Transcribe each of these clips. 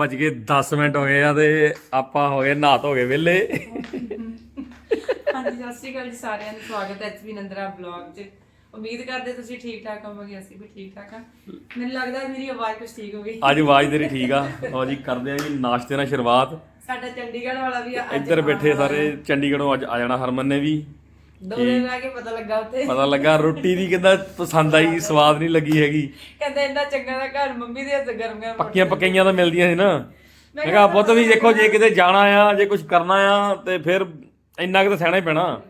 11 ਵਜ ਕੇ 10 ਮਿੰਟ ਹੋਏ ਆ ਤੇ ਆਪਾਂ ਹੋ ਗਏ ਨਹਾ ਧੋ ਗਏ ਵਿਹਲੇ। ਹਾਂਜੀ ਸਤਿ ਸ਼੍ਰੀ ਅਕਾਲ ਜੀ ਸਾਰਿਆਂ ਨੂੰ ਸਵਾਗਤ ਹੈ ਐਚਪੀ ਨੰਦਰਾ ਬਲੌਗ 'ਚ। ਉਮੀਦ ਕਰਦੇ ਤੁਸੀਂ ਠੀਕ ਠਾਕ ਹੋਵੋਗੇ ਅਸੀਂ ਵੀ ਠੀਕ ਠਾਕ ਹਾਂ। ਮੈਨੂੰ ਲੱਗਦਾ ਮੇਰੀ ਆਵਾਜ਼ ਕੁਝ ਠੀਕ ਹੋ ਗਈ। ਅੱਜ ਆਵਾਜ਼ ਤੇਰੀ ਠੀਕ ਆ। ਲਓ ਜੀ ਕਰਦੇ ਆ ਜੀ ਨਾਸ਼ਤੇ ਨਾਲ ਸ਼ੁਰੂਆਤ। ਸਾਡਾ ਚੰਡੀਗੜ੍ਹ ਵਾਲਾ ਵੀ ਅੱਜ ਇੱਧਰ ਬੈਠੇ ਸਾਰੇ ਚੰਡੀਗੜ੍ਹੋਂ ਅੱਜ ਆ ਜਾਣਾ ਹਰਮਨ ਨੇ ਵੀ। ਦੋ ਦਿਨ ਰਹਿ ਕੇ ਪਤਾ ਲੱਗਾ ਉੱਥੇ। ਪਤਾ ਲੱਗਾ ਰੋਟੀ ਦੀ ਕਿੰਦਾ ਪਸੰਦ ਆਈ ਸਵਾਦ ਨਹੀਂ ਲੱਗੀ ਹੈਗੀ। ਕਹਿੰਦੇ ਇੰਨਾ ਚੰਗਾ ਦਾ ਘਰ ਮੰਮੀ ਦੇ ਹੱਥ ਗਰਮ ਗਰਮ ਪੱਕੀਆਂ ਪੱਕੀਆਂ ਤਾਂ ਮਿਲਦੀਆਂ ਸੀ ਨਾ। ਮੈਂ ਕਿਹਾ ਪੁੱਤ ਵੀ ਦੇਖੋ ਜੇ ਕਿਤੇ ਜਾਣਾ ਆ ਜੇ ਕੁਝ ਕਰਨਾ ਆ ਤੇ ਫਿਰ ਇੰਨਾ ਕੁ ਤਾਂ ਸਹਿਣਾ ਹੀ ਪੈਣਾ।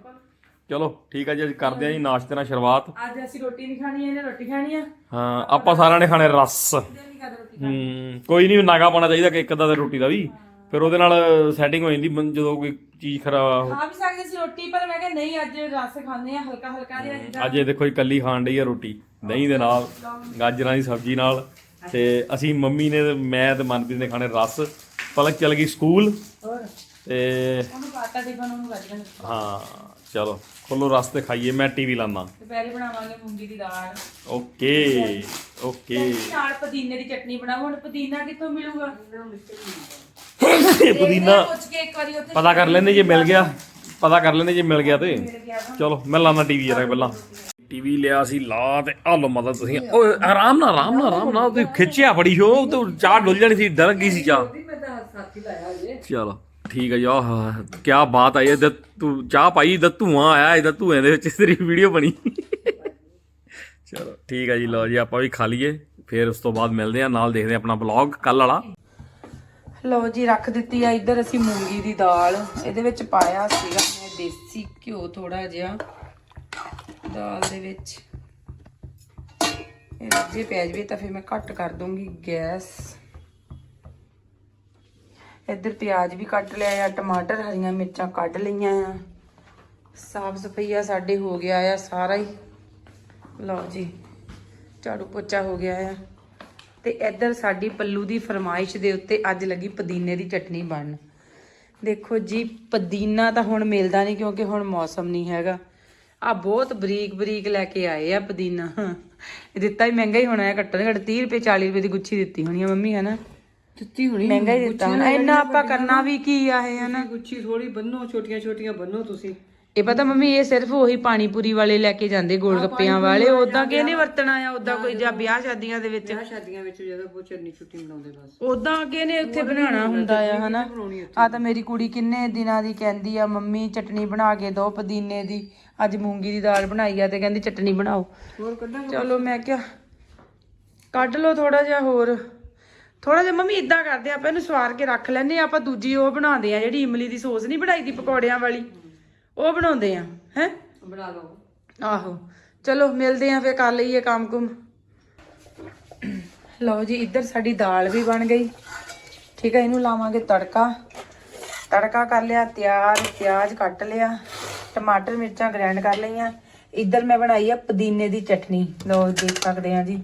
ਚਲੋ ਠੀਕ ਆ ਜੀ ਅੱਜ ਕਰਦੇ ਆ ਜੀ ਨਾਸ਼ਤੇ ਨਾਲ ਸ਼ੁਰੂਆਤ। ਅੱਜ ਅਸੀਂ ਰੋਟੀ ਨਹੀਂ ਖਾਣੀ ਇਹਨੇ ਰੋਟੀ ਖਾਣੀ ਆ। ਹਾਂ ਆਪਾਂ ਸਾਰਿਆਂ ਨੇ ਖਾਣੇ ਰਸ। ਹੂੰ ਕੋਈ ਨਹੀਂ ਨਾਗਾ ਪਾਣਾ ਚਾਹੀਦਾ ਕਿ ਇੱਕ ਅੱਧਾ ਤੇ ਰੋਟੀ ਦਾ ਵੀ। ਫਿਰ ਉਹਦੇ ਨਾਲ ਸੈਟਿੰਗ ਹੋ ਜਾਂਦੀ ਬੰ- ਜਦੋਂ ਕੋਈ ਚੀਜ਼ ਖਰਾਬ ਖਾ ਵੀ ਸਕਦੇ ਸੀ ਰੋਟੀ ਪਰ ਮੈਂ ਕਿਹਾ ਨਹੀਂ ਅੱਜ ਰਸ ਖਾਂਦੇ ਆ ਹਲਕਾ ਹਲਕਾ ਜਿਹਾ ਜਿੱਦਾਂ। ਅੱਜ ਇਹ ਦੇਖੋ ਕੱਲੀ ਖਾਣ ਡਈ ਆ ਰੋਟੀ ਦਹੀਂ ਦੇ ਨਾਲ ਗਾਜਰਾਂ ਦੀ ਸਬਜ਼ੀ ਨਾਲ ਤੇ ਅਸੀਂ ਮੰਮੀ ਨੇ ਤੇ ਮੈਂ ਤੇ ਮਨਪ੍ਰੀਤ ਨੇ ਖਾਣੇ ਰਸ ਪਲਕ ਚਲ ਗਈ ਸਕੂਲ। ਹੋਰ? ਤੇ ਉਹਨੂੰ ਪਾਤਾ ਉਹਨੂੰ ਹਾਂ ਚਲੋ ਖੋਲੋ ਰਸ ਤੇ ਖਾਈਏ ਮੈਂ ਟੀਵੀ ਲਾਨਾ ਦੁਪਹਿਰੇ ਬਣਾਵਾਂਗੇ ਮੂੰਗੀ ਦੀ ਦਾਲ। Okay okay. ਨਾਲ ਪੁਦੀਨੇ ਦੀ ਚਟਨੀ ਬਣਾਓ ਹੁਣ ਪੁਦੀਨਾ ਕਿੱਥੋਂ ਮਿਲੂਗਾ? ਪੁਦੀਨਾ ਪੁੱਛ ਕੇ ਇੱਕ ਵਾਰੀ ਉੱਥੇ ਪਤਾ ਕਰ ਲੈਂਦੇ ਜੇ ਮਿਲ ਗਿਆ। ਪਤਾ ਕਰ ਲੈਂਦੇ ਜੇ ਮਿਲ ਗਿਆ ਤੇ। ਚਲੋ ਮੈਂ ਲਾਣਾ ਟੀਵੀ ਜਰਾ ਪਹਿਲਾਂ। ਟੀਵੀ ਲਿਆ ਸੀ ਲਾ ਤੇ ਆ ਲੋ ਮਦਦ ਤੁਸੀਂ। ਓਏ ਆਰਾਮ ਨਾਲ ਆਰਾਮ ਨਾਲ ਆਰਾਮ ਨਾਲ। ਤੁਸੀਂ ਖਿੱਚਿਆ ਬੜੀ ਸ਼ੋ ਤੇ ਚਾਹ ਡੁੱਲ ਜਾਣੀ ਸੀ ਡਰ ਗਈ ਸੀ ਚਾਹ। ਚਲੋ ਠੀਕ ਹੈ ਜੀ ਆਹ ਕੀ ਬਾਤ ਆਈ ਹੈ ਤੂੰ ਚਾਹ ਪਾਈ ਦਾ ਧੂਆਂ ਆਇਆ ਇਹਦਾ ਧੂਏ ਦੇ ਵਿੱਚ ਤੇਰੀ ਵੀਡੀਓ ਬਣੀ। ਚਲੋ ਠੀਕ ਹੈ ਜੀ ਲਓ ਜੀ ਆਪਾਂ ਵੀ ਖਾ ਲਈਏ। ਫਿਰ ਉਸ ਤੋਂ ਬਾਅਦ ਮਿਲਦੇ ਆ ਨਾਲ ਦੇਖਦੇ ਆ ਆਪਣਾ ਬਲੌਗ ਕੱਲ ਵਾਲਾ। ਲਓ ਜੀ, ਰੱਖ ਦਿੱਤੀ ਆ। ਇੱਧਰ ਅਸੀਂ ਮੂੰਗੀ ਦੀ ਦਾਲ। ਇਹਦੇ ਵਿੱਚ ਪਾਇਆ ਸੀਗਾ ਮੈਂ ਦੇਸੀ ਘਿਓ ਥੋੜਾ ਜਿਹਾ। ਦਾਲ ਦੇ ਵਿੱਚ। ਇਹ ਰੱਜੇ ਪੈ ਜਵੇ ਤਾਂ ਫਿਰ ਮੈਂ ਘੱਟ ਕਰ ਦੂੰਗੀ ਗੈਸ। ਇੱਧਰ ਪਿਆਜ਼ ਵੀ ਕੱਟ ਲਿਆ ਆ, ਟਮਾਟਰ, ਹਰੀਆਂ ਮਿਰਚਾਂ ਕੱਢ ਲਈਆਂ ਆ। ਸਾਫ਼ ਸਫਾਈਆ ਸਾਡੇ ਹੋ ਗਿਆ ਆ ਸਾਰਾ ਹੀ। ਲਓ ਜੀ, ਝਾੜੂ ਪੋਚਾ ਹੋ ਗਿਆ ਆ। ਤੇ ਇੱਧਰ ਸਾਡੀ ਪੱਲੂ ਦੀ ਫਰਮਾਇਸ਼ ਦੇ ਉੱਤੇ ਅੱਜ ਲੱਗੀ ਪੁਦੀਨੇ ਦੀ ਚਟਨੀ ਬਣਨ। ਦੇਖੋ ਜੀ ਪੁਦੀਨਾ ਤਾਂ ਹੁਣ ਮਿਲਦਾ ਨਹੀਂ ਕਿਉਂਕਿ ਹੁਣ ਮੌਸਮ ਨਹੀਂ ਹੈਗਾ। ਆ ਬਹੁਤ ਬਰੀਕ ਬਰੀਕ ਲੈ ਕੇ ਆਏ ਆ ਪੁਦੀਨਾ। ਇਹ ਦਿੱਤਾ ਹੀ ਮਹਿੰਗਾ ਹੀ ਹੋਣਾ ਹੈ ਘੱਟੋ ਘੱਟ 30 ਰੁਪਏ 40 ਰੁਪਏ ਦੀ ਗੁੱਛੀ ਦਿੱਤੀ ਹੋਣੀ ਆ ਮੰਮੀ ਹੈ ਨਾ ਦਿੱਤੀ ਹੋਣੀ ਮਹਿੰਗਾ ਹੀ ਦਿੱਤਾ ਹੋਣਾ ਇੰਨਾ ਆਪਾਂ ਕਰਨਾ ਵੀ ਕੀ ਆ ਇਹ ਹਨਾ? ਗੁੱਛੀ ਥੋੜੀ ਬੰਨੋ ਛੋਟੀਆਂ ਛੋਟੀਆਂ ਬੰਨੋ ਤੁਸੀਂ। ਇਹ ਪਤਾ ਮੰਮੀ ਇਹ ਸਿਰਫ ਉਹੀ ਪਾਣੀ ਪੂਰੀ ਵਾਲੇ ਲੈ ਕੇ ਜਾਂਦੇ ਗੋਲ ਗੱਪਿਆਂ ਵਾਲੇ ਉਦਾਂ ਕਿ ਨਹੀਂ ਵਰਤਣਾ ਆ ਉਦਾਂ ਕੋਈ ਜਾਂ ਵਿਆਹ ਸ਼ਾਦੀਆਂ ਦੇ ਵਿੱਚ? ਵਿਆਹ ਸ਼ਾਦੀਆਂ ਵਿੱਚ ਜਦੋਂ ਬਹੁਤ ਚੰਨੀ ਛੁੱਟੀ ਮਨਾਉਂਦੇ ਬਸ। ਉਦਾਂ ਅੱਗੇ ਨੇ ਉੱਥੇ ਬਣਾਉਣਾ ਹੁੰਦਾ ਆ ਹਨਾ? ਆ ਤਾਂ ਮੇਰੀ ਕੁੜੀ ਕਿੰਨੇ ਦਿਨਾਂ ਦੀ ਕਹਿੰਦੀ ਆ ਮੰਮੀ ਚਟਨੀ ਬਣਾ ਕੇ ਦਿਓ ਪੁਦੀਨੇ ਦੀ ਅੱਜ ਮੂੰਗੀ ਦੀ ਦਾਲ ਬਣਾਈ ਆ ਤੇ ਕਹਿੰਦੀ ਚਟਨੀ ਬਣਾਓ। ਹੋਰ ਕੱਢਾਂ ਚਲੋ ਮੈਂ ਕਿਹਾ ਕੱਢ ਲਓ ਥੋੜਾ ਜਿਹਾ ਹੋਰ। ਥੋੜਾ ਜਿਹਾ ਮੰਮੀ ਇਦਾਂ ਕਰਦੇ ਆਪਾਂ ਇਹਨੂੰ ਸਵਾਰ ਕੇ ਰੱਖ ਲੈਨੇ ਆਪਾਂ ਦੂਜੀ ਉਹ ਬਣਾਉਂਦੇ ਆ ਜਿਹੜੀ ਇਮਲੀ ਦੀ ਸੌਸ ਨਹੀਂ ਬਣਾਈ ਦੀ ਪਕੌੜਿਆਂ ਵਾਲੀ। ਉਹ ਬਣਾਉਂਦੇ ਆ ਹੈ? ਬਣਾ ਲਓ। ਆਹੋ। ਚਲੋ ਮਿਲਦੇ ਆ ਫੇਰ ਕਰ ਲਈਏ ਕੰਮ ਕੁਮ। ਲਓ ਜੀ ਇੱਧਰ ਸਾਡੀ ਦਾਲ ਵੀ ਬਣ ਗਈ। ਠੀਕ ਹੈ ਇਹਨੂੰ ਲਾਵਾਂਗੇ ਤੜਕਾ। ਤੜਕਾ ਕਰ ਲਿਆ ਤਿਆਰ ਪਿਆਜ਼ ਕੱਟ ਲਿਆ ਟਮਾਟਰ ਮਿਰਚਾਂ ਗ੍ਰਾਈਂਡ ਕਰ ਲਈਆਂ। ਇੱਧਰ ਮੈਂ ਬਣਾਈ ਆ ਪੁਦੀਨੇ ਦੀ ਚਟਨੀ। ਲਓ ਦੇਖ ਸਕਦੇ ਆ ਜੀ।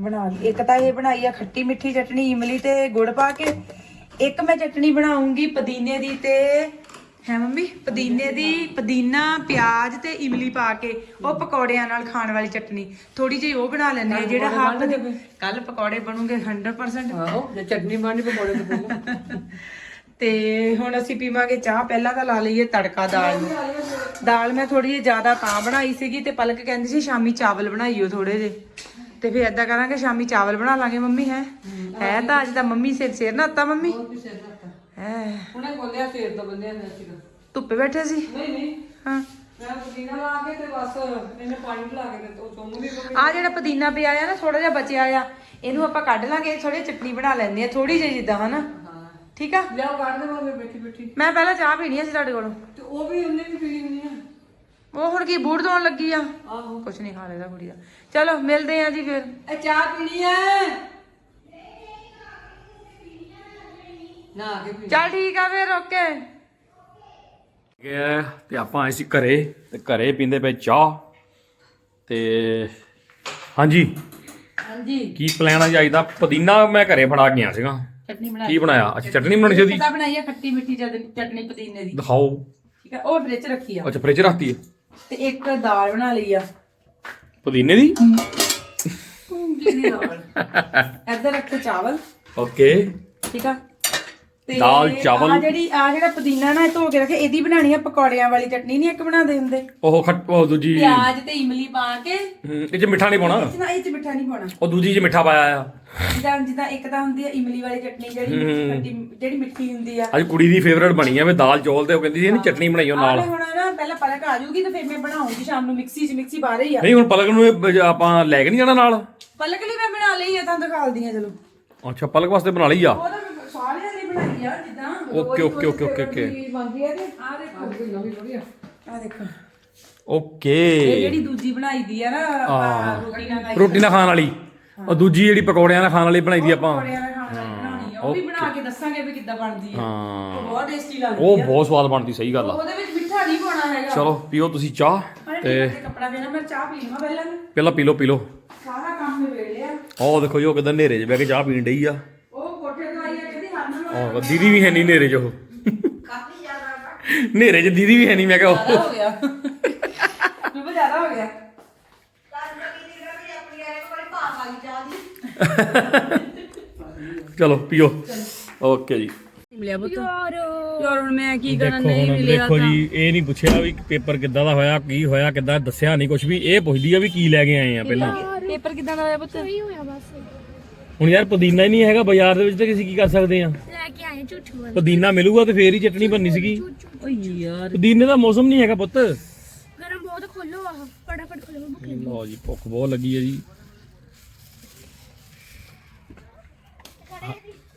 ਬਣਾ ਲਈ। ਇੱਕ ਤਾਂ ਇਹ ਬਣਾਈ ਆ ਖੱਟੀ ਮਿੱਠੀ ਚਟਨੀ ਇਮਲੀ ਤੇ ਗੁੜ ਪਾ ਕੇ। ਇੱਕ ਮੈਂ ਚਟਨੀ ਬਣਾਉਂਗੀ ਪੁਦੀਨੇ ਦੀ ਤੇ ਹੈ ਮੰਮੀ? ਪੁਦੀਨੇ ਦੀ ਪੁਦੀਨਾ ਪਿਆਜ਼ ਤੇ ਇਮਲੀ ਪਾ ਕੇ ਉਹ ਪਕੌੜਿਆਂ ਨਾਲ ਖਾਣ ਵਾਲੀ ਚਟਨੀ। ਥੋੜੀ ਜਿਹੀ ਉਹ ਬਣਾ ਲੈਂਦੇ ਆ ਜਿਹੜਾ ਹੱਥ ਦੇ ਕੱਲ ਪਕੌੜੇ ਬਣੂਗੇ 100% ਆਹੋ ਜੇ ਚਟਨੀ ਬਣਨੀ ਪਕੌੜੇ ਤੋਂ ਪਹਿਲਾਂ ਤੇ ਹੁਣ ਅਸੀਂ ਪੀਵਾਂਗੇ ਚਾਹ ਪਹਿਲਾਂ ਤਾਂ ਲਾ ਲਈਏ ਤੜਕਾ ਦਾਲ ਨੂੰ। ਦਾਲ ਮੈਂ ਥੋੜੀ ਜਿਹੀ ਜ਼ਿਆਦਾ ਤਾਂ ਬਣਾਈ ਸੀਗੀ ਤੇ ਪਲਕ ਕਹਿੰਦੀ ਸੀ ਸ਼ਾਮੀ ਚਾਵਲ ਬਣਾਈਓ ਥੋੜੇ ਜਿਹੇ। ਤੇ ਫਿਰ ਏਦਾਂ ਕਰਾਂਗੇ ਸ਼ਾਮੀ ਚਾਵਲ ਬਣਾ ਲਾਂਗੇ ਮੰਮੀ ਹੈ? ਹੈ ਤਾਂ ਅੱਜ ਤਾਂ ਮੰਮੀ ਸਿਰ ਸਿਰ ਨਾਤਾ ਮੰਮੀ? ਹੈ ਉਹਨੇ ਬੋਲਿਆ ਸੇਰ ਤੋਂ ਬੰਦਿਆ ਨੇ ਸੀਗਾ। ਧੁੱਪੇ ਬੈਠੇ ਸੀ? ਨਹੀਂ ਨਹੀਂ। ਹਾਂ। ਮੈਂ ਪੁਦੀਨਾ ਲਾ ਕੇ ਤੇ ਬਸ ਇਹਨੇ ਪਾਣੀ ਲਾ ਕੇ ਤੇ ਉਹ ਵੀ ਆ ਜਿਹੜਾ ਪੁਦੀਨਾ ਪਿਆ ਆ ਨਾ ਥੋੜਾ ਜਿਹਾ ਬਚਿਆ ਆ ਇਹਨੂੰ ਆਪਾਂ ਕੱਢ ਲਾਂਗੇ ਥੋੜੀ ਚਟਨੀ ਬਣਾ ਲੈਂਦੇ ਆ ਥੋੜੀ ਜਿਹੀ ਜਿੱਦਾਂ ਹਨਾ? ਠੀਕ ਆ? ਲਿਆਓ ਕੱਢ ਬੈਠੀ ਬੈਠੀ। ਮੈਂ ਪਹਿਲਾਂ ਚਾਹ ਪੀਣੀ ਸੀ ਤੁਹਾਡੇ ਕੋਲੋਂ। ਤੇ ਉਹ ਵੀ ਉਹਨੇ ਵੀ ਪੀਣੀ ਹੁੰਦੀ ਆ। ਉਹ ਹੁਣ ਕੀ ਬੂੜ ਦੋਣ ਲੱਗੀ ਆ? ਆਹੋ। ਕੁਛ ਨਹੀਂ ਖਾ ਲੈਦਾ ਕੁੜੀ ਦਾ। ਚਲੋ ਮਿਲਦੇ ਆ ਜੀ ਫਿਰ। ਇਹ ਚਾਹ ਪੀਣੀ ਹੈ ਨਾ ਆ ਕੇ ਪੀ ਚੱਲ ਠੀਕ ਆ ਫਿਰ ਓਕੇ। ਗਿਆ ਤੇ ਆਪਾਂ ਆਏ ਸੀ ਘਰੇ ਤੇ ਘਰੇ ਪੀਂਦੇ ਪਏ ਚਾਹ। ਤੇ ਹਾਂਜੀ ਹਾਂਜੀ। ਕੀ ਪਲਾਨ ਆ ਜੀ ਅੱਜ ਦਾ? ਪੁਦੀਨਾ ਮੈਂ ਘਰੇ ਫੜਾ ਗਿਆ ਸੀਗਾ। ਚਟਨੀ ਬਣਾ ਕੀ ਬਣਾਇਆ? ਅੱਛਾ ਚਟਨੀ ਬਣਾਉਣੀ ਸੀ ਉਹਦੀ? ਪਤਾ ਬਣਾਈ ਆ ਖੱਟੀ ਮਿੱਠੀ ਚਟਨੀ ਚਟਨੀ ਪੁਦੀਨੇ ਦੀ। ਦਿਖਾਓ। ਠੀਕ ਆ ਉਹ ਫ੍ਰਿਜ 'ਚ ਰੱਖੀ ਆ। ਅੱਛਾ ਫ੍ਰਿਜ ਰੱਖਤੀ ਹੈ ਤੇ ਇੱਕ ਦਾਲ ਬਣਾ ਲਈ ਆ। ਪੁਦੀਨੇ ਦੀ? ਮੂੰਗੀ ਦੀ ਦਾਲ। ਇੱਧਰ ਰੱਖੇ ਚਾਵਲ। ਓਕੇ। ਠੀਕ ਆ? ਦਾਲ, ਚਾਵਲ। ਆ ਜਿਹੜੀ ਆ ਜਿਹੜਾ ਪੁਦੀਨਾ ਨਾ ਇਹ ਧੋ ਕੇ ਰੱਖੇ ਇਹਦੀ ਬਣਾਣੀ ਆ ਪਕੌੜਿਆਂ ਵਾਲੀ ਚਟਨੀ ਨਹੀਂ ਇੱਕ ਬਣਾਉਂਦੇ ਹੁੰਦੇ। ਉਹ ਖੱਟ ਉਹ ਦੂਜੀ ਪਿਆਜ਼ ਤੇ ਇਮਲੀ ਪਾ ਕੇ। ਹਮ, ਇਹ ਚ ਮਿੱਠਾ ਨਹੀਂ ਪਾਉਣਾ? ਨਾ ਇਹ ਚ ਮਿੱਠਾ ਨਹੀਂ ਪਾਉਣਾ। ਉਹ ਦੂਜੀ ਚ ਮਿੱਠਾ ਪਾਇਆ ਆ। ਜਿੱਦਾਂ ਜਿੱਦਾਂ ਇੱਕ ਤਾਂ ਹੁੰਦੀ ਆ ਇਮਲੀ ਵਾਲੀ ਚਟਨੀ ਜਿਹੜੀ ਮਿੱਠੀ ਖੱਟੀ- ਜਿਹੜੀ ਮਿੱਠੀ ਹੁੰਦੀ ਆ। ਅੱਜ ਕੁੜੀ ਦੀ ਫੇਵਰੇਟ ਬਣੀ ਆ ਵੀ ਦਾਲ ਚੌਲ ਤੇ ਉਹ ਕਹਿੰਦੀ ਸੀ ਇਹਨੂੰ ਚਟਨੀ ਬਣਾਈਓ ਆਹ ਨਾਲ। ਮੈਂ ਹੁਣ ਨਾ ਪਹਿਲਾਂ ਪਲਕ ਆ ਜਾਊਗੀ ਤੇ ਫਿਰ ਮੈਂ ਬਣਾਉਂਗੀ ਸ਼ਾਮ ਨੂੰ ਮਿਕਸੀ 'ਚ ਮਿਕਸੀ ਬਾਹਰ ਹੀ ਆ। ਨਹੀਂ ਹੁਣ ਪਲਕ ਨੂੰ ਇਹ ਬ- ਆਪਾਂ ਲੈ ਕੇ ਨਹੀਂ ਜਾਣਾ ਨਾਲ? ਪਲਕ ਲਈ ਮੈਂ ਬਣਾ ਲਈ ਆ ਤਾਂ ਦਿਖਾਲਦੀ ਆ ਚਲੋ। ਅੱਛਾ ਪਲਕ ਵਾਸਤੇ ਬਣਾ ਲਈ ਆ? ਉਹ ਤਾਂ ਮੈਂ ਸਾਰਿਆਂ ਆ ਜਿੱਦਾਂ okay okay okay okay okay. ਚੀਜ਼ ਬਣਦੀ ਆ ਤੇ ਆ ਦੇਖੋ। ਆ ਦੇਖੋ ਓਕੇ। ਇਹ ਜਿਹੜੀ ਦੂਜੀ ਬਣਾਈ ਦੀ ਆ ਨਾ ਆਪਾਂ ਰੋਟੀ ਨਾਲ ਖਾਈ ਰੋਟੀ ਨਾਲ ਖਾਣ ਵਾਲੀ। ਉਹ ਦੂਜੀ ਜਿਹੜੀ ਪਕੌੜਿਆਂ ਨਾਲ ਖਾਣ ਵਾਲੀ ਬਣਾਈ ਦੀ ਆਪਾਂ। ਪਕੌੜਿਆਂ ਨਾਲ ਖਾਣ ਵਾਲੀ ਬਣਾਉਣੀ ਆ। ਉਹ ਵੀ ਬਣਾ ਕੇ ਦੱਸਾਂਗੇ ਵੀ ਕਿੱਦਾਂ ਬਣਦੀ ਆ। ਹਾਂ। ਉਹ ਬਹੁਤ ਟੇਸਟੀ ਲੱਗਦੀ ਉਹ ਬਹੁਤ ਸਵਾਦ ਬਣਦੀ ਸਹੀ ਗੱਲ ਆ। ਉਹਦੇ ਵਿੱਚ ਮਿੱਠਾ ਨਹੀਂ ਪਾਉਣਾ ਹੈਗਾ। ਚਲੋ ਪੀਓ ਤੁਸੀਂ ਚਾਹ ਤੇ ਕੱਪੜਾ ਦੇਣਾ ਮੈਂ ਚਾਹ ਪੀ ਲਵਾਂ ਪਹਿਲਾਂ। ਪਹਿਲਾਂ ਪੀ ਲਓ ਪੀ ਲਓ। ਸਾਰਾ ਕੰਮ ਨਿਬੇੜ ਲਿਆ। ਉਹ ਦੇਖੋ ਜੀ ਉਹ ਕਿਦਾਂ ਹਨੇਰੇ 'ਚ ਬਹਿ ਕੇ ਚਾਹ ਪੀਣ ਡਈ ਆ। ਉਹ ਦੀਦੀ ਵੀ ਹੈ ਨਹੀਂ ਹਨੇਰੇ 'ਚ ਉਹ। ਕਾਫੀ ਜ਼ਿਆਦਾ 'ਚ ਦੀਦੀ ਵੀ ਹੈ ਨਹੀਂ ਮੈਂ ਕਿਹਾ ਉਹ। ਹੋ ਗਿਆ। ਤੂੰ ਜ਼ਿਆਦਾ ਹੋ ਗਿਆ। ਚਲੋ ਪੀਓ। ਓਕੇ ਜੀ। ਮਿਲਿਆ ਪੁੱਤ। ਯਾਰ। ਹੁਣ ਮੈਂ ਕੀ ਕਰਾਂ ਦੇਖੋ ਨਹੀਂ ਹੁਣ ਮਿਲਿਆ ਦੇਖੋ ਜੀ ਇਹ ਨਹੀਂ ਪੁੱਛਿਆ ਵੀ ਪੇਪਰ ਕਿੱਦਾਂ ਦਾ ਹੋਇਆ ਕੀ ਹੋਇਆ ਕਿੱਦਾਂ ਦੱਸਿਆ ਨਹੀਂ ਕੁਝ ਵੀ। ਇਹ ਪੁੱਛਦੀ ਆ ਵੀ ਕੀ ਲੈ ਕੇ ਆਏ ਆ ਪਹਿਲਾਂ। ਪੇਪਰ ਕਿਦਾਂ ਦਾ ਹੋਇਆ ਪੁੱਤ? ਹੁਣ ਯਾਰ ਪੁਦੀਨਾ ਹੀ ਨਹੀਂ ਹੈਗਾ ਬਾਜ਼ਾਰ ਦੇ ਵਿੱਚ ਤੇ ਅਸੀਂ ਕੀ ਕਰ ਸਕਦੇ ਆ? ਆਏ ਝੂਠੂ ਵਾਲਾ ਪੁਦੀਨਾ ਮਿਲੂਗਾ ਤੇ ਫੇਰ ਹੀ ਚਟਣੀ ਬਣਨੀ ਸੀਗੀ। ਓਏ ਯਾਰ। ਪੁਦੀਨੇ ਦਾ ਮੌਸਮ ਨਹੀਂ ਹੈਗਾ ਪੁੱਤ। ਗਰਮ ਬਹੁਤ ਖੋਲੋ ਆਹ ਫਟਾਫਟ ਖੋਲੋ ਭੁੱਖ ਲੱਗੀ ਲਓ ਜੀ ਭੁੱਖ ਬਹੁਤ ਲੱਗੀ ਹੈ ਜੀ।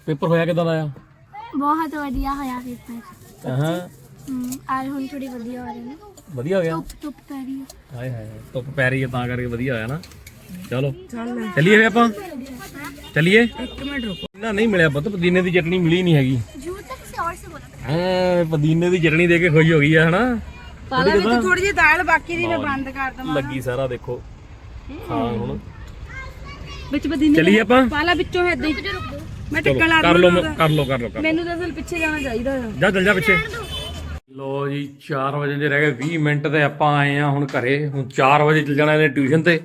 ਪੇਪਰ ਹੋਇਆ ਕਿਦਾਂ ਦਾ ਆ? ਬਹੁਤ ਵਧੀਆ ਹੋਇਆ ਪੇਪਰ। ਹਾਂ। ਆਜ ਹੁਣ ਥੋੜੀ ਵਧੀਆ ਹੋ ਰਹੀ ਹੈ। ਵਧੀਆ ਹੋ ਗਿਆ? ਧੁੱਪ ਧੁੱਪ ਪੈ ਰਹੀ ਹੈ। ਹਾਏ ਹਾਏ ਧੁੱਪ ਪੈ ਰਹੀ ਹੈ ਤਾਂ ਕਰਕੇ ਵਧੀਆ ਹੋਇਆ ਨਾ। ਚਲੋ। ਚੱਲੀਏ ਫੇ ਆਪਾਂ? ਚੱਲੀਏ? ਇੱਕ ਮਿੰਟ ਰੁਕੋ। ਨਾ ਨਹੀਂ ਮਿਲਿਆ ਪੁੱਤ ਪੁਦੀਨੇ ਦੀ ਚਟਨੀ ਮਿਲੀ ਨਹੀਂ ਹੈਗੀ। ਜੂ ਤੱਕ ਦੀ ਚਟਨੀ ਦੇ ਕੇ ਖੁਸ਼ ਹੋ ਗਈ ਆ ਹਨਾ? ਪਾਲਾ ਵਿੱਚ ਥੋੜੀ ਜਿਹੀ ਦਾਲ ਬਾਕੀ ਦੀ ਮੈਂ ਬੰਦ ਕਰ ਦਵਾਂ। ਲੱਗੀ ਸਾਰਾ ਦੇਖੋ। ਹਾਂ ਹੁਣ। ਵਿੱਚ ਪੁਦੀਨੇ ਚੱਲੀਏ ਆਪਾਂ? ਪਾਲਾ ਵਿੱਚੋਂ ਹੈ। ਦੇ ਮੈਂ ਟਿੱਕਾ ਕਰ ਲੋ ਕਰ ਲੋ ਕਰ ਲੋ ਮੈਨੂੰ ਤਾਂ ਅਸਲ ਪਿੱਛੇ ਜਾਣਾ ਚਾਹੀਦਾ ਆ। ਜਾ ਚੱਲ ਜਾ ਪਿੱਛੇ। ਲੋ ਜੀ 4 ਵਜੇ ਦੇ ਰਹਿ ਗਏ 20 ਮਿੰਟ ਤੇ ਆਪਾਂ ਆਏ ਆ ਹੁਣ ਘਰੇ। ਹੁਣ 4 ਵਜੇ ਚੱਲ ਟਿਊਸ਼ਨ ਤੇ।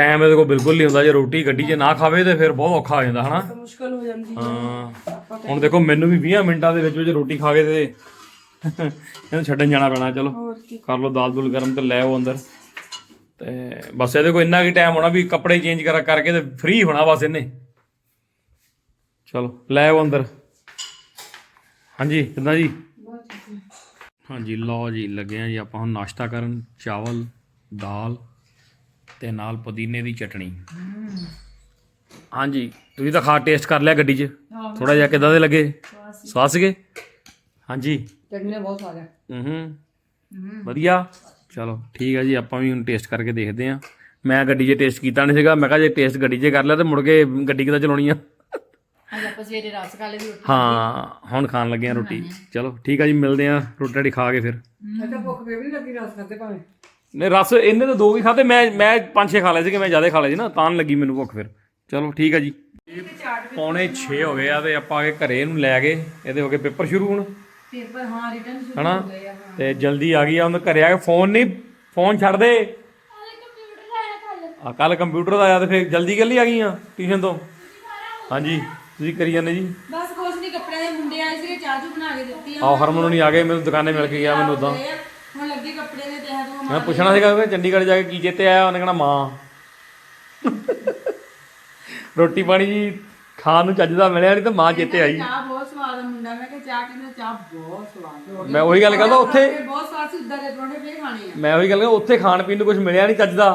ਟਾਈਮ ਇਹਦੇ ਕੋਲ ਬਿਲਕੁਲ ਨਹੀਂ ਹੁੰਦਾ ਜੇ ਰੋਟੀ ਗੱਡੀ 'ਚ ਨਾ ਖਾਵੇ ਤੇ ਫਿਰ ਬਹੁਤ ਔਖਾ ਹੋ ਜਾਂਦਾ ਹਨਾ? ਮੁਸ਼ਕਲ ਹੋ ਜਾਂਦੀ ਹਾਂ। ਹੁਣ ਦੇਖੋ ਮੈਨੂੰ ਵੀ 20 ਮਿੰਟਾਂ ਦੇ ਵਿੱਚ ਵਿੱਚ ਰੋਟੀ ਖਾ ਕੇ ਤੇ ਇਹਨੂੰ ਛੱਡਣ ਜਾਣਾ ਪੈਣਾ ਚਲੋ। ਕਰ ਲਓ ਦਾਲ ਦੂਲ ਗਰਮ ਤੇ ਲੈ ਆਓ ਅੰਦਰ। ਤੇ ਬਸ ਇਹਦੇ ਕੋਲ ਇੰਨਾ ਕੀ ਟਾਈਮ ਹੋਣਾ ਵੀ ਕੱਪੜੇ ਚੇਂਜ ਕਰਾ ਕਰਕੇ ਤੇ ਫ੍ਰੀ ਹੋਣਾ ਬਸ ਇਹਨੇ। ਚਲੋ ਲੈ ਆਓ ਅੰਦਰ। ਹਾਂਜੀ ਕਿੱਦਾਂ ਜੀ? ਹਾਂਜੀ ਲਓ ਜੀ ਲੱਗੇ ਆ ਜੀ ਆਪਾਂ ਹੁਣ ਨਾਸ਼ਤਾ ਕਰਨ ਚਾਵਲ ਦਾਲ। ਤੇ ਨਾਲ ਪੁਦੀਨੇ ਦੀ ਚਟਣੀ। ਹਾਂਜੀ ਤੁਸੀਂ ਤਾਂ ਖਾ ਟੇਸਟ ਕਰ ਲਿਆ ਗੱਡੀ 'ਚ। ਥੋੜਾ ਜਿਹਾ ਕਿੱਦਾਂ ਦੇ ਲੱਗੇ? ਸਵਾਦ ਸੀਗੇ? ਹਾਂਜੀ। ਚਟਨੀ ਬਹੁਤ ਸਾਰਾ ਹੂੰ ਹੂੰ। ਵਧੀਆ। ਚਲੋ ਠੀਕ ਹੈ ਜੀ ਆਪਾਂ ਵੀ ਹੁਣ ਟੇਸਟ ਕਰਕੇ ਦੇਖਦੇ ਹਾਂ। ਮੈਂ ਗੱਡੀ 'ਚ ਟੇਸਟ ਕੀਤਾ ਨਹੀਂ ਸੀਗਾ। ਮੈਂ ਕਿਹਾ ਜੇ ਟੇਸਟ ਗੱਡੀ 'ਚ ਕਰ ਲਿਆ ਤੇ ਮੁੜ ਕੇ ਗੱਡੀ ਕਿੱਦਾਂ ਚਲਾਉਣੀ ਆ? ਹਾਂ ਹੁਣ ਖਾਣ ਲੱਗੇ ਆ ਰੋਟੀ। ਚਲੋ ਠੀਕ ਆ ਜੀ ਮਿਲਦੇ ਆ ਰੋਟੀ ਰਾਟੀ ਖਾ ਕੇ ਫਿਰ। ਅੱਛਾ ਭੁੱਖ ਫੇਰ ਵੀ ਲੱਗੀ ਰਸ ਖਾਦੇ ਭਾਵੇਂ। ਨੇ ਰਸ ਇਹਨੇ ਤਾਂ ਦੋ ਹੀ ਖਾਦੇ ਮੈਂ ਮੈਂ ਪੰਜ ਛੇ ਖਾ ਲਏ ਸੀਗੇ ਮੈਂ ਜ਼ਿਆਦਾ ਖਾ ਲਏ ਸੀ ਨਾ ਤਾਂ ਲੱਗੀ ਮੈਨੂੰ ਭੁੱਖ ਫਿਰ। ਚਲੋ ਠੀਕ ਆ ਜੀ। ਪੌਣੇ 6 ਹੋ ਗਏ ਆ ਤੇ ਆਪਾਂ ਆ ਕੇ ਘਰੇ ਇਹਨੂੰ ਲੈ ਗਏ। ਇਹਦੇ ਹੋ ਗਏ ਪੇਪਰ ਸ਼ੁਰੂ ਹੁਣ। ਪੇਪਰ ਹਾਂ ਰਿਟਰਨ ਸ਼ੁਰੂ ਹਨਾ? ਤੇ ਜਲਦੀ ਆ ਗਈ ਆ ਉਹਨੇ ਘਰੇ ਆ ਕੇ ਫੋਨ ਨਹੀਂ ਫੋਨ ਛੱਡ ਦੇ। ਆ ਕੱਲ ਕੰਪਿਊਟਰ ਦਾ ਆਇਆ ਤੇ ਫਿਰ ਜਲਦੀ ਕੱਲੀ ਆ ਗਈ ਆ ਟਿਊਸ਼ਨ ਤੋਂ। ਹਾਂਜੀ ਤੁਸੀਂ ਕਰੀ ਜਾਂਦੇ ਜੀ। ਬਸ ਕੁਛ ਨਹੀਂ ਕੱਪੜਿਆਂ ਦੇ ਮੁੰਡੇ ਆਏ ਸੀਗੇ ਚਾਹ ਚੂ ਬਣਾ ਕੇ ਦਿੱਤੀ ਆ। ਆਹ ਹਰਮਨ ਨੂੰ ਨਹੀਂ ਆ ਗਏ ਮੈਨੂੰ ਦੁਕਾਨੇ ਮਿਲ ਕੇ ਗਿਆ ਮੈਨੂੰ ਉਦਾਂ ਹੁਣ ਲੱਗੇ ਕੱਪੜੇ ਦੇ ਤਹਿ ਤੋਂ ਮੈਂ ਪੁੱਛਣਾ ਸੀਗਾ ਕਿ ਚੰਡੀਗੜ੍ਹ ਜਾ ਕੇ ਕੀ ਜਿੱਤੇ ਆਇਆ? ਉਹਨੇ ਕਹਿਣਾ ਮਾਂ। ਰੋਟੀ ਪਾਣੀ ਜੀ ਖਾਣ ਨੂੰ ਚੱਜ ਦਾ ਮਿਲਿਆ ਨਹੀਂ ਤਾਂ ਮਾਂ ਜਿੱਤੇ ਆਈ। ਚਾਹ ਬਹੁਤ ਸਵਾਦ ਆ ਮੁੰਡਾ ਮੈਂ ਚਾਹ ਕਹਿੰਦਾ ਚਾਹ ਬਹੁਤ ਸਵਾਦ ਆ। ਮੈਂ ਉਹੀ ਗੱਲ ਕਰਦਾ ਉੱਥੇ ਇਹ ਬਹੁਤ ਸਵਾਦ ਸੀ ਇਦਾਂ ਦੇ ਪਰੌਂਠੇ ਫੇਰ ਖਾਣੇ ਮੈਂ ਉਹੀ ਗੱਲ ਕਰਦਾ ਉੱਥੇ ਖਾਣ ਪੀਣ ਨੂੰ ਕੁਝ ਮਿਲਿਆ ਨਹੀਂ ਚੱਜ ਦਾ।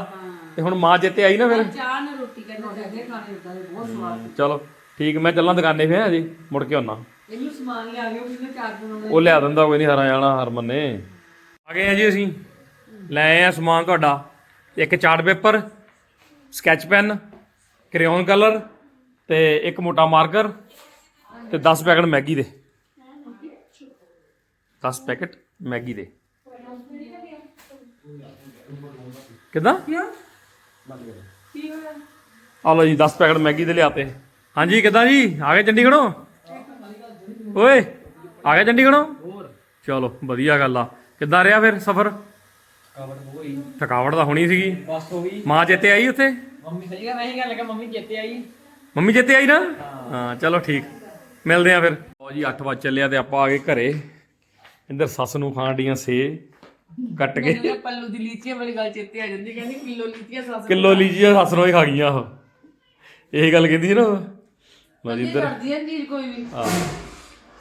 ਤੇ ਹੁਣ ਮਾਂ ਜਿੱਤੇ ਆਈ ਨਾ ਫਿਰ। ਚਾਹ ਨਾਲ ਰੋਟੀ ਕਹਿੰਦਾ ਫੇਰ ਖਾਣੇ ਇਦਾਂ ਦੇ ਬਹੁਤ ਸਵਾਦ ਚਲੋ ਠੀਕ ਮੈਂ ਚੱਲਾਂ ਦੁਕਾਨੇ ਫੇ ਅਜੇ ਮੁੜ ਕੇ ਆਉਣਾ ਇਹਨੂੰ ਸਮਾਨ ਲਿਆ ਗਿਆ ਉਹਨੇ ਚਾਰ ਬਣਾਉਣਾ ਉਹ ਲਿਆ ਦਿੰਦਾ ਕੋਈ ਨਹੀਂ ਹਰਾ ਜਾਣਾ ਹਰਮਨ ਨੇ। ਆ ਗਏ ਆ ਜੀ ਅਸੀਂ। ਲੈ ਆਏ ਆ ਸਮਾਨ ਤੁਹਾਡਾ। ਇੱਕ chart paper sketch pen crayon colour ਤੇ ਇੱਕ ਮੋਟਾ ਮਾਰਕਰ ਤੇ 10 ਪੈਕਟ ਮੈਗੀ ਦੇ। 10 ਪੈਕਟ ਮੈਗੀ ਦੇ। ਕਿਦਾਂ? ਆ ਲਓ ਜੀ 10 ਪੈਕਟ ਮੈਗੀ ਦੇ ਲਿਆਤੇ। ਹਾਂਜੀ ਕਿਦਾਂ ਜੀ? ਆ ਗਏ ਚੰਡੀਗੜ੍ਹੋਂ? ਓਏ ਆ ਗਏ ਚੰਡੀਗੜ੍ਹੋਂ? ਚਲੋ ਵਧੀਆ ਗੱਲ ਆ। ਕਿੱਦਾਂ ਰਿਹਾ ਫਿਰ ਸਫ਼ਰ? ਥਕਾਵਟ ਤਾਂ ਹੋਣੀ ਸੀਗੀ। ਬਸ ਹੋ ਗਈ। ਮਾਂ ਚੇਤੇ ਆਈ ਉੱਥੇ? ਮੰਮੀ ਸਹੀ ਗੱਲ ਨਹੀਂ ਗੱਲ ਕਿ ਮੰਮੀ ਜਿੱਤੇ ਆਈ। ਮੰਮੀ ਜਿੱਤੇ ਆਈ ਨਾ? ਹਾਂ। ਚਲੋ ਠੀਕ। ਮਿਲਦੇ ਆ ਫਿਰ। ਲਓ ਜੀ 8 ਵਜੇ ਚੱਲਿਆ ਤੇ ਆਪਾਂ ਆ ਗਏ ਘਰੇ। ਇੰਦਰ ਸੱਸ ਨੂੰ ਖਾਣ ਡੀਆਂ ਸੇ ਕੱਟ ਕੇ। ਪੱਲੂ ਦੀ ਲੀਚੀਆਂ ਵਾਲੀ ਗੱਲ ਚੇਤੇ ਆ ਜਾਂਦੀ ਕਹਿੰਦੀ ਕਿਲੋ ਲੀਚੀਆਂ ਸੱਸ ਕਿਲੋ ਲੀਜੀਆਂ ਸੱਸ ਨੂੰ ਹੀ ਖਾ ਗਈਆਂ ਉਹ। ਇਹ ਗੱਲ ਕਹਿੰਦੀ ਸੀ ਨਾ। ਲਓ ਜੀ ਇੱਧਰ। ਕਰਦੀ ਹੈ ਚੀਜ਼ ਕੋਈ ਵੀ। ਹਾਂ।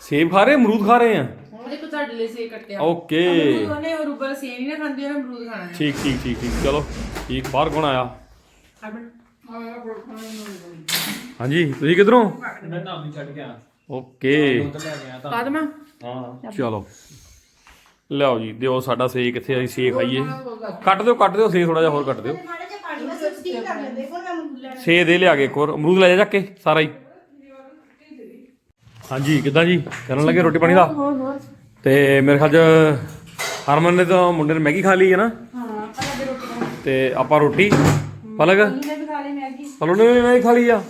ਸੇਬ ਖਾ ਰਹੇ ਅਮਰੂਦ ਖਾ ਰਹੇ ਆ? ਦੇਖੋ ਤੁਹਾਡੇ ਲਈ ਸੇ ਕੱਟਿਆ। ਓਕੇ। ਉਹਨੇ ਉਹ ਰੂਬਲ ਸੇਬ ਹੀ ਨਾ ਖਾਂਦੀ ਉਹਨੇ ਅਮਰੂਦ ਖਾਣਾ ਹੈ। ਠੀਕ ਠੀਕ ਠੀਕ ਠੀਕ ਚਲੋ ਠੀਕ ਬਾਹਰ ਕੌਣ ਆਇਆ? ਹਾਂਜੀ ਤੁਸੀਂ ਕਿਧਰੋਂ? ਮੈਂ ਨਾਮ ਛੱਡ ਗਿਆ ਓਕੇ। ਕਾਦਮਾ ਹਾਂ। ਚਲੋ। ਲਿਆਓ ਜੀ ਦਿਓ ਸਾਡਾ ਸੇ ਕਿੱਥੇ ਅਸੀਂ ਸੇ ਖਾਈਏ। ਕੱਟ ਦਿਓ ਕੱਟ ਦਿਓ ਸੇ ਥੋੜਾ ਜਿਹਾ ਹੋਰ ਕੱਟ ਦਿਓ। ਮਾੜਾ ਜਿਹਾ ਪਾਣੀ ਕਰ ਮੁੱਲ ਸੇ ਦੇ ਲਿਆ ਕੇ ਇੱਕ ਹੋਰ ਅਮਰੂਦ ਲੈ ਜਾ ਚੱਕ ਕੇ ਸਾਰਾ ਹੀ। ਹਾਂਜੀ ਕਿੱਦਾਂ ਜੀ? ਕਰਨ ਲੱਗੇ ਰੋਟੀ ਪਾਣੀ ਦਾ? ਤੇ ਮੇਰੇ ਖਿਆਲ ਚ ਹਰਮਨ ਨੇ ਤਾਂ ਮੁੰਡੇ ਨੇ ਮੈਗੀ ਖਾ ਲਈ ਹੈ ਨਾ? ਹਾਂ ਰੋਟੀ ਤੇ ਆਪਾਂ ਰੋਟੀ ਪਲਕ? ਨੇ ਵੀ ਖਾ ਲਈ ਮੈਗੀ। ਪਲਕ ਨੇ ਵੀ ਮੈਗੀ ਖਾ ਲਈ ਆ?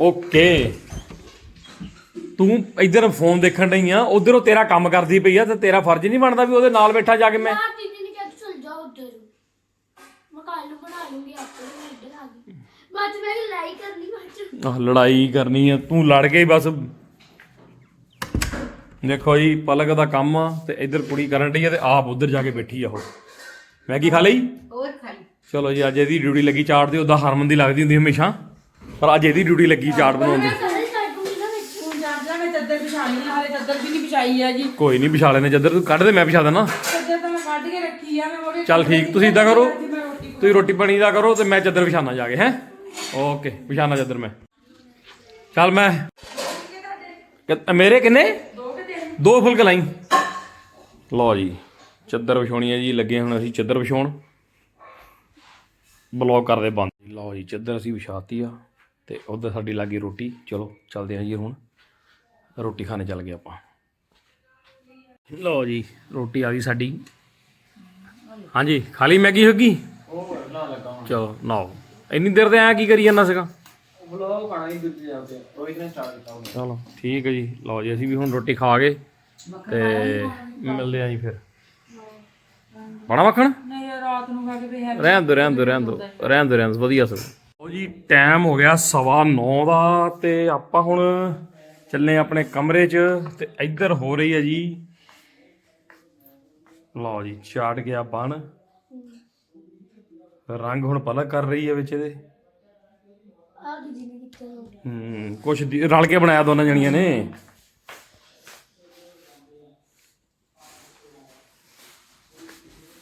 ਓਕੇ। ਤੂੰ ਇੱਧਰ ਫੋਨ ਦੇਖਣ ਡਈ ਆ ਉਧਰੋਂ ਤੇਰਾ ਕੰਮ ਕਰਦੀ ਪਈ ਆ ਤੇ ਤੇਰਾ ਫਰਜ਼ ਨਹੀਂ ਬਣਦਾ ਵੀ ਉਹਦੇ ਨਾਲ ਬੈਠਾ ਜਾ ਕੇ ਮੈਂ ਲੜਾਈ ਕਰਨੀ ਬਾਅਦ ਚ। ਆਹ ਲੜਾਈ ਕਰਨੀ ਆ ਤੂੰ ਲੜ ਕੇ ਹੀ ਬਸ ਦੇਖੋ ਜੀ ਪਲਕ ਦਾ ਕੰਮ ਆ ਤੇ ਇੱਧਰ ਕੁੜੀ ਕਰਨ ਡਈ ਆ ਤੇ ਆਪ ਉਧਰ ਜਾ ਕੇ ਬੈਠੀ ਆ ਉਹ। ਮੈਗੀ ਖਾ ਲਈ? ਹੋਰ ਖਾਈ ਚਲੋ ਜੀ ਅੱਜ ਇਹਦੀ ਡਿਊਟੀ ਲੱਗੀ ਚਾਟ ਦੀ ਉਹਦਾ ਹਰਮਨ ਦੀ ਲੱਗਦੀ ਹੁੰਦੀ ਹਮੇਸ਼ਾ। ਪਰ ਅੱਜ ਇਹਦੀ ਡਿਊਟੀ ਲੱਗੀ ਚਾਟ ਬਣਾਉਣ ਦੀ। ਲਈ ਕੋਈ ਨਹੀਂ ਵਿਛਾ ਲੈਨੇ ਜੱਦਰ ਤੂੰ ਕੱਢ ਦੇ ਮੈਂ ਵਿਛਾ ਦੇਣਾ ਚੱਦਰ ਤਾਂ ਮੈਂ ਕੱਢ ਕੇ ਰੱਖੀ ਆ ਮੈਂ ਉਹਦੇ ਚੱਲ ਠੀਕ ਤੁਸੀਂ ਇਦਾਂ ਕਰੋ। ਤੁਸੀਂ ਰੋਟੀ ਪਾਣੀ ਦਾ ਕਰੋ ਤੇ ਮੈਂ ਚੱਦਰ ਵਿਛਾਣਾ ਜਾ ਕੇ ਹੈ? ਓਕੇ ਵਿਛਾਣਾ ਚੱਦਰ ਮੈਂ। ਚੱਲ ਮੈਂ। ਕਿ- ਮੇਰੇ ਕਿੰਨੇ? ਦੋ ਫੁਲਕ ਲਾਈ। ਲਓ ਜੀ ਚੱਦਰ ਵਿਛਾਉਣੀ ਹੈ ਜੀ ਲੱਗੇ ਹੁਣ ਅਸੀਂ ਚੱਦਰ ਵਿਛਾਉਣ। ਬਲੌਗ ਕਰਦੇ ਬੰਦ। ਲਓ ਜੀ ਚੱਦਰ ਅਸੀਂ ਵਿਛਾਤੀ ਆ ਤੇ ਉਧਰ ਸਾਡੀ ਲੱਗੀ ਰੋਟੀ। ਚਲੋ ਚੱਲਦੇ ਹਾਂ ਜੀ ਹੁਣ। ਰੋਟੀ ਖਾਣੇ ਚੱਲ ਗਏ ਆਪਾਂ। ਲਓ ਜੀ ਰੋਟੀ ਆ ਗਈ ਸਾਡੀ। ਹਾਂਜੀ ਖਾਲੀ ਮੈਗੀ ਹੋਗੀ? ਚਲੋ ਨਾਓ ਇੰਨੀ ਦੇਰ ਤੇ ਆਇਆ ਕੀ ਕਰੀ ਜਾਂਦਾ ਸੀਗਾ? ਬਲੌਗ ਪਾਣਾ ਹੀ ਦੂਜੇ ਜਾਂਦੇ ਰੋਹਿਤ ਨੇ ਸਟਾਰਟ ਕੀਤਾ ਹੁਣ ਚਲੋ ਠੀਕ ਹੈ ਜੀ। ਲਓ ਜੀ ਅਸੀਂ ਵੀ ਹੁਣ ਰੋਟੀ ਖਾ ਗਏ ਤੇ ਮਿਲਦੇ ਆ ਜੀ ਫਿਰ। ਬਣਾ ਮੱਖਣ? ਨਹੀਂ ਯਾਰ ਰਾਤ ਨੂੰ ਖਾ ਕੇ ਵੀ ਹੈ ਰਹਿਣ ਦੋ ਰਹਿਣ ਦੋ ਰਹਿਣ ਦੋ ਰਹਿਣ ਦੋ ਰਹਿਣ ਦਿਓ, ਵਧੀਆ ਸਭ ਉਹ ਜੀ ਟਾਈਮ ਹੋ ਗਿਆ ਸਵਾ 9 ਦਾ ਤੇ ਆਪਾਂ ਹੁਣ ਚੱਲੇ ਆਪਣੇ ਕਮਰੇ 'ਚ ਤੇ ਇੱਧਰ ਹੋ ਰਹੀ ਹੈ ਜੀ। ਲਓ ਜੀ ਚਾਟ ਗਿਆ ਬਣ। ਰੰਗ ਹੁਣ ਪਲਕ ਕਰ ਰਹੀ ਹੈ ਵਿੱਚ ਇਹਦੇ। ਆ ਦੂਜੀ ਨੇ ਕਿੱਥੇ ਹੋ ਹੂੰ ਕੁਛ ਦੀ- ਰਲ ਕੇ ਬਣਾਇਆ ਦੋਨਾਂ ਜਣੀਆਂ ਨੇ।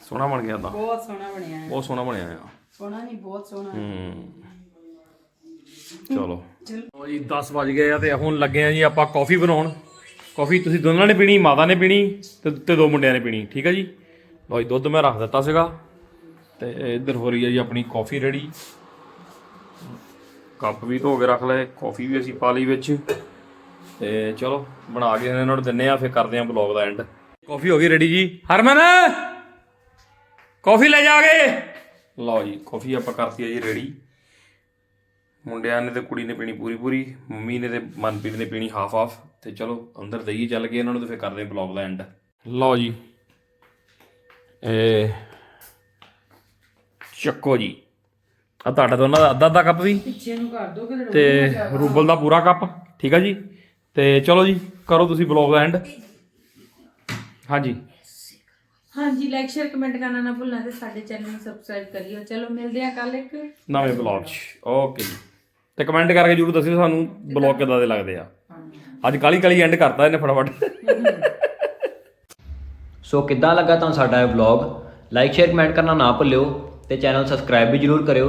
ਸੋਹਣਾ ਬਣ ਗਿਆ ਤਾਂ। ਬਹੁਤ ਸੋਹਣਾ ਬਣਿਆ ਹੈ। ਬਹੁਤ ਸੋਹਣਾ ਬਣਿਆ ਆ। ਸੋਹਣਾ ਨਹੀਂ ਬਹੁਤ ਸੋਹਣਾ। ਹੂੰ। ਚਲੋ। ਲਓ ਜੀ 10 ਵਜ ਗਏ ਆ ਤੇ ਹੁਣ ਲੱਗੇ ਆ ਜੀ ਆਪਾਂ ਕਾਫੀ ਬਣਾਉਣ। ਕਾਫੀ ਤੁਸੀਂ ਦੋਨਾਂ ਨੇ ਪੀਣੀ ਮਾਤਾ ਨੇ ਪੀਣੀ ਤੇ ਤੇ ਦੋ ਮੁੰਡਿਆਂ ਨੇ ਪੀਣੀ ਠੀਕ ਹੈ ਜੀ? ਲਓ ਜੀ ਦੁੱਧ ਮੈਂ ਰੱਖ ਦਿੱਤਾ ਸੀਗਾ ਤੇ ਇੱਧਰ ਹੋ ਰਹੀ ਹੈ ਜੀ ਆਪਣੀ ਕਾਫੀ ਰੈਡੀ। ਕੱਪ ਵੀ ਧੋ ਕੇ ਰੱਖ ਲਏ, ਕਾਫੀ ਵੀ ਅਸੀਂ ਪਾ ਲਈ ਵਿੱਚ। ਤੇ ਚਲੋ, ਬਣਾ ਕੇ ਇਹਨਾਂ ਨੂੰ ਦਿੰਨੇ ਆ, ਫਿਰ ਕਰਦੇ ਆ ਬਲੌਗ ਦਾ ਐਂਡ ਕਾਫੀ ਹੋ ਗਈ ਰੈਡੀ ਜੀ? ਹਰਮਨ! ਕਾਫੀ ਲੈ ਜਾਗੇ ਲਓ ਜੀ, ਕਾਫੀ ਆਪਾਂ ਕਰਤੀ ਹੈ ਜੀ ਰੈਡੀ ਮੁੰਡਿਆਂ ਨੇ ਤੇ ਕੁੜੀ ਨੇ ਪੀਣੀ ਪੂਰੀ ਪੂਰੀ, ਮੰਮੀ ਨੇ ਤੇ ਮਨਪ੍ਰੀਤ ਨੇ ਪੀਣੀ ਹਾਫ ਹਾਫ ਤੇ ਚਲੋ, ਅੰਦਰ ਦਈਏ ਚੱਲ ਗਏ ਇਹਨਾਂ ਨੂੰ ਤੇ ਫਿਰ ਕਰਦੇ ਆ ਬਲੌਗ ਦਾ ਐਂਡ ਲਓ ਜੀ। ਇਹ ਚੱਕੋ ਜੀ। ਆ ਤੁਹਾਡਾ ਦੋਨਾਂ ਦਾ ਅੱਧਾ ਅੱਧਾ ਕੱਪ ਵੀ? ਪਿੱਛੇ ਨੂੰ ਕਰ ਦੋ ਕਿ ਤੇ ਰੂਬਲ ਦਾ ਪੂਰਾ ਕੱਪ ਠੀਕ ਆ ਜੀ? ਤੇ ਚਲੋ ਜੀ ਕਰੋ ਤੁਸੀਂ ਬਲੌਗ ਦਾ ਐਂਡ ਹਾਂਜੀ। ਹਾਂਜੀ ਲਾਈਕ ਸ਼ੇਅਰ ਕਮੈਂਟ ਕਰਨਾ ਨਾ ਭੁੱਲਣਾ ਤੇ ਸਾਡੇ ਚੈਨਲ ਨੂੰ ਸਬਸਕ੍ਰਾਈਬ ਕਰਿਓ। ਚਲੋ ਮਿਲਦੇ ਆ ਕੱਲ ਇੱਕ ਨਵੇਂ ਬਲੌਗ 'ਚ। ਓਕੇ ਜੀ। ਤੇ ਕਮੈਂਟ ਕਰਕੇ ਜਰੂਰ ਦੱਸਿਓ ਸਾਨੂੰ ਬਲੌਗ ਕਿਦਾਂ ਦੇ ਲੱਗਦੇ ਆ। ਅੱਜ ਕਾਲੀ ਕਾਲੀ ਐਂਡ ਕਰਤਾ ਇਹਨੇ ਫਟਾਫਟ। ਸੋ ਕਿੱਦਾਂ ਲੱਗਾ ਤੁਹਾਨੂੰ ਸਾਡਾ ਇਹ ਵਲੌਗ ਲਾਈਕ ਸ਼ੇਅਰ ਕਮੈਂਟ ਕਰਨਾ ਨਾ ਭੁੱਲਿਓ ਤੇ ਚੈਨਲ ਸਬਸਕ੍ਰਾਈਬ ਵੀ ਜਰੂਰ ਕਰਿਓ।